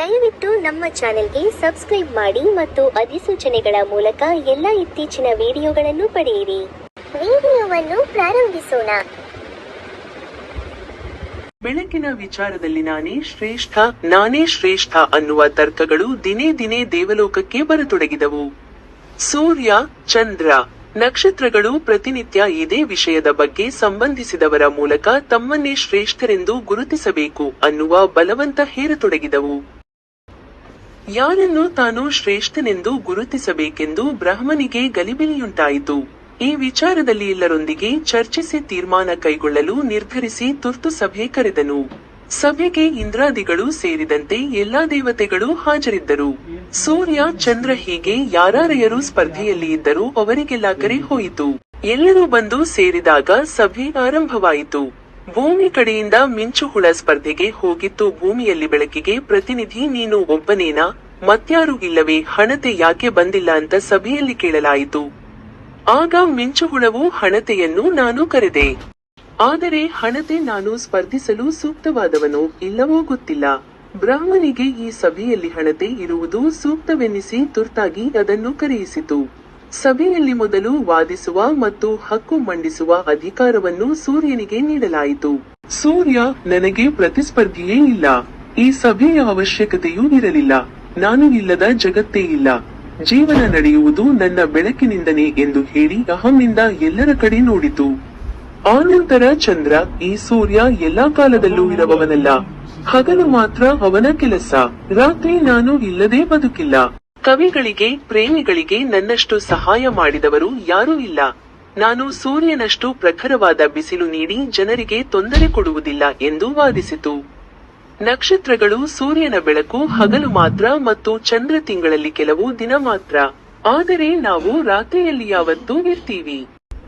ದಯವಿಟ್ಟು ನಮ್ಮ ಚಾನೆಲ್ಗೆ ಸಬ್ಸ್ಕ್ರೈಬ್ ಮಾಡಿ ಮತ್ತು ಅಧಿಸೂಚನೆಗಳ ಮೂಲಕ ಎಲ್ಲ ಇತ್ತೀಚಿನ ವಿಡಿಯೋಗಳನ್ನು ಪಡೆಯಿರಿ. ವಿಡಿಯೋವನ್ನು ಪ್ರಾರಂಭಿಸೋಣ. ಬೆಳಕಿನ ವಿಚಾರದಲ್ಲಿ ನಾನೇ ಶ್ರೇಷ್ಠ ನಾನೇ ಶ್ರೇಷ್ಠ ಅನ್ನುವ ತರ್ಕಗಳು ದಿನೇ ದಿನೇ ದೇವಲೋಕಕ್ಕೆ ಬರತೊಡಗಿದವು. ಸೂರ್ಯ, ಚಂದ್ರ, ನಕ್ಷತ್ರಗಳು ಪ್ರತಿನಿತ್ಯ ಇದೇ ವಿಷಯದ ಬಗ್ಗೆ ಸಂಬಂಧಿಸಿದವರ ಮೂಲಕ ತಮ್ಮನ್ನೇ ಶ್ರೇಷ್ಠರೆಂದು ಗುರುತಿಸಬೇಕು ಅನ್ನುವ ಬಲವಂತ ಹೇರತೊಡಗಿದವು. ಯಾರನ್ನು ತಾನು ಶ್ರೇಷ್ಠನೆಂದು ಗುರುತಿಸಬೇಕೆಂದು ಬ್ರಾಹ್ಮನಿಗೆ ಗಲಿಬಿಲಿಯುಂಟಾಯಿತು. ಈ ವಿಚಾರದಲ್ಲಿ ಎಲ್ಲರೊಂದಿಗೆ ಚರ್ಚಿಸಿ ತೀರ್ಮಾನ ಕೈಗೊಳ್ಳಲು ನಿರ್ಧರಿಸಿ ತುರ್ತು ಸಭೆ ಕರೆದನು. ಸಭೆಗೆ ಇಂದ್ರಾದಿಗಳು ಸೇರಿದಂತೆ ಎಲ್ಲಾ ದೇವತೆಗಳು ಹಾಜರಿದ್ದರು. ಸೂರ್ಯ, ಚಂದ್ರ ಹೀಗೆ ಯಾರಾರಯರು ಸ್ಪರ್ಧೆಯಲ್ಲಿ ಇದ್ದರೂ ಅವರಿಗೆಲ್ಲ ಕರೆ ಹೋಯಿತು. ಎಲ್ಲರೂ ಬಂದು ಸೇರಿದಾಗ ಸಭೆ ಆರಂಭವಾಯಿತು. ಭೂಮಿ ಕಡೆಯಿಂದ ಮಿಂಚುಹುಳ ಸ್ಪರ್ಧೆಗೆ ಹೋಗಿತ್ತು. ಭೂಮಿಯಲ್ಲಿ ಬೆಳಕಿಗೆ ಪ್ರತಿನಿಧಿ ನೀನು ಒಬ್ಬನೇನಾ? ಮತ್ಯಾರು ಇಲ್ಲವೇ ಹಣತೆ ಯಾಕೆ ಬಂದಿಲ್ಲ ಅಂತ ಸಭೆಯಲ್ಲಿ ಕೇಳಲಾಯಿತು. ಆಗ ಮಿಂಚುಹುಳವು ಹಣತೆಯನ್ನು ನಾನು ಕರೆದೆ. ಆದರೆ ಹಣತೆ ನಾನು ಸ್ಪರ್ಧಿಸಲು ಸೂಕ್ತವಾದವನು ಇಲ್ಲವೋ ಗೊತ್ತಿಲ್ಲ. ಬ್ರಾಹ್ಮಣಿಗೆ ಈ ಸಭೆಯಲ್ಲಿ ಹಣತೆ ಇರುವುದು ಸೂಕ್ತವೆನ್ನಿಸಿ ತುರ್ತಾಗಿ ಅದನ್ನು ಕರೆಯಿಸಿತು. ಸಭೆಯಲ್ಲಿ ಮೊದಲು ವಾದಿಸುವ ಮತ್ತು ಹಕ್ಕು ಮಂಡಿಸುವ ಅಧಿಕಾರವನ್ನು ಸೂರ್ಯನಿಗೆ ನೀಡಲಾಯಿತು. ಸೂರ್ಯ, ನನಗೆ ಪ್ರತಿಸ್ಪರ್ಧಿಯೇ ಇಲ್ಲ. ಈ ಸಭೆಯ ಅವಶ್ಯಕತೆಯೂ ಇರಲಿಲ್ಲ. ನಾನು ಇಲ್ಲದ ಜಗತ್ತೇ ಇಲ್ಲ. ಜೀವನ ನಡೆಯುವುದು ನನ್ನ ಬೆಳಕಿನಿಂದನೇ ಎಂದು ಹೇಳಿ ಅಹಂನಿಂದ ಎಲ್ಲರ ಕಡೆ ನೋಡಿತು. ಆನಂತರ ಚಂದ್ರ, ಈ ಸೂರ್ಯ ಎಲ್ಲಾ ಕಾಲದಲ್ಲೂ ಇರುವವನಲ್ಲ. ಹಗಲು ಮಾತ್ರ ಅವನ ಕೆಲಸ. ರಾತ್ರಿ ನಾನು ಇಲ್ಲದೆ ಬದುಕಿಲ್ಲ. ಕವಿಗಳಿಗೆ, ಪ್ರೇಮಿಗಳಿಗೆ ನನ್ನಷ್ಟು ಸಹಾಯ ಮಾಡಿದವರು ಯಾರೂ ಇಲ್ಲ. ನಾನು ಸೂರ್ಯನಷ್ಟು ಪ್ರಖರವಾದ ಬಿಸಿಲು ನೀಡಿ ಜನರಿಗೆ ತೊಂದರೆ ಕೊಡುವುದಿಲ್ಲ ಎಂದು ವಾದಿಸಿತು. ನಕ್ಷತ್ರಗಳು ಸೂರ್ಯನ ಬೆಳಕು, ಹಗಲು ಮಾತ್ರ ಮತ್ತು ಚಂದ್ರ ತಿಂಗಳಲ್ಲಿ ಕೆಲವು ದಿನ ಮಾತ್ರ. ಆದರೆ ನಾವು ರಾತ್ರಿಯಲ್ಲಿ ಯಾವತ್ತೂ ಇರ್ತೀವಿ.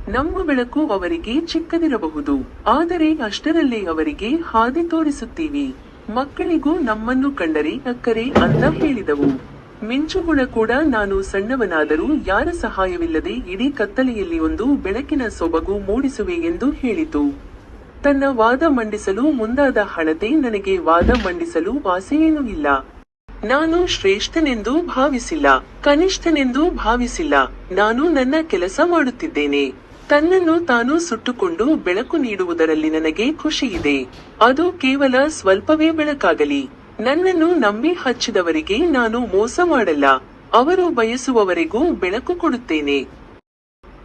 ನಮ್ಮ ಬೆಳಕು ಅವರಿಗೆ ಚಿಕ್ಕದಿರಬಹುದು. ಆದರೆ ಅಷ್ಟರಲ್ಲೇ ಅವರಿಗೆ ಹಾದಿ ತೋರಿಸುತ್ತೀವಿ. ಮಕ್ಕಳಿಗೂ ನಮ್ಮನ್ನು ಕಂಡರೆ ಅಕ್ಕರೆ ಅಂತ ಹೇಳಿದವು. ಮಿಂಚುಗುಣ ಕೂಡ ನಾನು ಸಣ್ಣವನಾದರೂ ಯಾರ ಸಹಾಯವಿಲ್ಲದೆ ಇಡೀ ಕತ್ತಲೆಯಲ್ಲಿ ಒಂದು ಬೆಳಕಿನ ಸೊಬಗು ಮೂಡಿಸುವೆ ಎಂದು ಹೇಳಿತು. ತನ್ನ ವಾದ ಮಂಡಿಸಲು ಮುಂದಾದ ಹಣತೆ ನನಗೆ ವಾದ ಮಂಡಿಸಲು ವಾಸೆಯೇನೂ ಇಲ್ಲ. ನಾನು ಶ್ರೇಷ್ಠನೆಂದು ಭಾವಿಸಿಲ್ಲ, ಕನಿಷ್ಠನೆಂದು ಭಾವಿಸಿಲ್ಲ. ನಾನು ನನ್ನ ಕೆಲಸ ಮಾಡುತ್ತಿದ್ದೇನೆ. ತನ್ನನ್ನು ತಾನು ಸುಟ್ಟುಕೊಂಡು ಬೆಳಕು ನೀಡುವುದರಲ್ಲಿ ನನಗೆ ಖುಷಿಯಿದೆ. ಅದು ಕೇವಲ ಸ್ವಲ್ಪವೇ ಬೆಳಕಾಗಲಿ. ನನ್ನನ್ನು ನಂಬಿ ಹಚ್ಚಿದವರಿಗೆ ನಾನು ಮೋಸ ಮಾಡಲ್ಲ. ಅವರು ಬಯಸುವವರೆಗೂ ಬೆಳಕು ಕೊಡುತ್ತೇನೆ.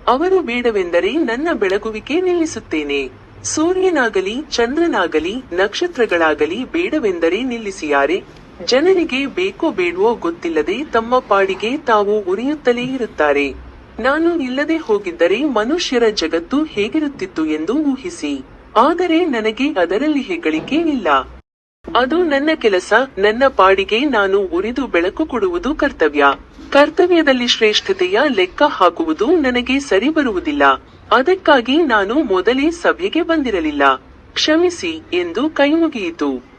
ಅವರು ಬೇಡವೆಂದರೆ ನನ್ನ ಬೆಳಗುವಿಕೆ ನಿಲ್ಲಿಸುತ್ತೇನೆ. ಸೂರ್ಯನಾಗಲಿ, ಚಂದ್ರನಾಗಲಿ, ನಕ್ಷತ್ರಗಳಾಗಲಿ ಬೇಡವೆಂದರೆ ನಿಲ್ಲಿಸಿಯಾರೆ. ಜನರಿಗೆ ಬೇಕೋ ಬೇಡವೋ ಗೊತ್ತಿಲ್ಲದೆ ತಮ್ಮ ಪಾಡಿಗೆ ತಾವು ಉರಿಯುತ್ತಲೇ ಇರುತ್ತಾರೆ. ನಾನು ಇಲ್ಲದೆ ಹೋಗಿದ್ದರೆ ಮನುಷ್ಯರ ಜಗತ್ತು ಹೇಗಿರುತ್ತಿತ್ತು ಎಂದು ಊಹಿಸಿ. ಆದರೆ ನನಗೆ ಅದರಲ್ಲಿ ಹೆಗ್ಗಳಿಕೆ ಇಲ್ಲ. ಅದು ನನ್ನ ಕೆಲಸ, ನನ್ನ ಪಾಡಿಗೆ ನಾನು ಉರಿದು ಬೆಳಕು ಕೊಡುವುದು ಕರ್ತವ್ಯ. ಕರ್ತವ್ಯದಲ್ಲಿ ಶ್ರೇಷ್ಠತೆಯ ಲೆಕ್ಕ ಹಾಕುವುದು ನನಗೆ ಸರಿ ಬರುವುದಿಲ್ಲ ಅದಕ್ಕಾಗಿ ನಾನು ಮೊದಲೇ ಸಭೆಗೆ ಬಂದಿರಲಿಲ್ಲ. ಕ್ಷಮಿಸಿ ಎಂದು ಕೈಮುಗಿಯಿತು.